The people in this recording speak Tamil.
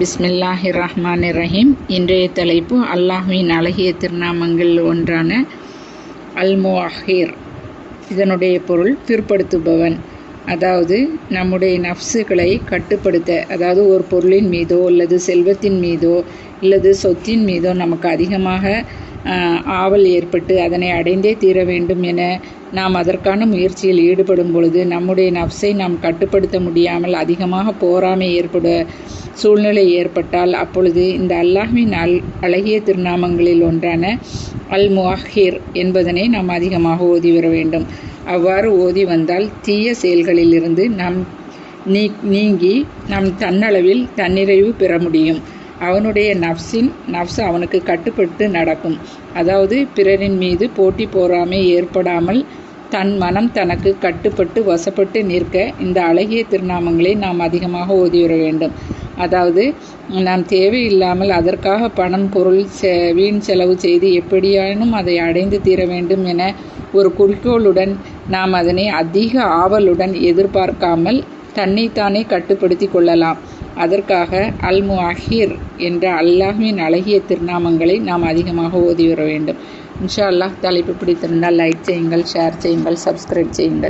பிஸ்மில்லாஹி ரஹ்மான் ரஹீம் இன்றைய தலைப்பு அல்லாஹுவின் அழகிய திருநாமங்கள் ஒன்றான அல் முஹீர் இதனுடைய பொருள் பிற்படுத்துபவன். அதாவது நம்முடைய நஃப்ஸுகளை கட்டுப்படுத்த அதாவது ஒரு பொருளின் மீதோ அல்லது செல்வத்தின் மீதோ அல்லது சொத்தின் மீதோ நமக்கு அதிகமாக ஆவல் ஏற்பட்டு அதனை அடைந்தே தீர வேண்டும் என நாம் அதற்கான முயற்சியில் ஈடுபடும் பொழுது நம்முடைய நஃப்ஸை நாம் கட்டுப்படுத்த முடியாமல் அதிகமாக போராமை ஏற்பட சூழ்நிலை ஏற்பட்டால் அப்பொழுது இந்த அல்லாஹ்வின் அல் அழகிய திருநாமங்களில் ஒன்றான அல் முஹிர் என்பதனை நாம் அதிகமாக ஓதி வர வேண்டும். அவ்வாறு ஓதி வந்தால் தீய செயல்களிலிருந்து நாம் நீ நீங்கி நம் தன்னளவில் தன்னிறைவு பெற முடியும். அவனுடைய நஃப்ஸின் நஃப்ஸ் அவனுக்கு கட்டுப்பட்டு நடக்கும். அதாவது பிறரின் மீது போட்டி போராமை ஏற்படாமல் தன் மனம் தனக்கு கட்டுப்பட்டு வசப்பட்டு நிற்க இந்த அழகிய திருநாமங்களை நாம் அதிகமாக ஓதி வேண்டும். அதாவது நாம் தேவையில்லாமல் அதற்காக பணம் பொருள் செ வீண் செலவு செய்து எப்படியானும் அதை அடைந்து தீர வேண்டும் என ஒரு குறிக்கோளுடன் நாம் அதனை அதிக ஆவலுடன் எதிர்பார்க்காமல் தன்னைத்தானே கட்டுப்படுத்தி கொள்ளலாம். அதற்காக அல் முஹீர் என்ற அல்லாஹ்வின் அழகிய திருநாமங்களை நாம் அதிகமாக ஓதி வர வேண்டும். இன்ஷா அல்லாஹ் தலைப்பு பிடித்திருந்தால் லைக் செய்யுங்கள் ஷேர் செய்யுங்கள் சப்ஸ்கிரைப் செய்யுங்கள்.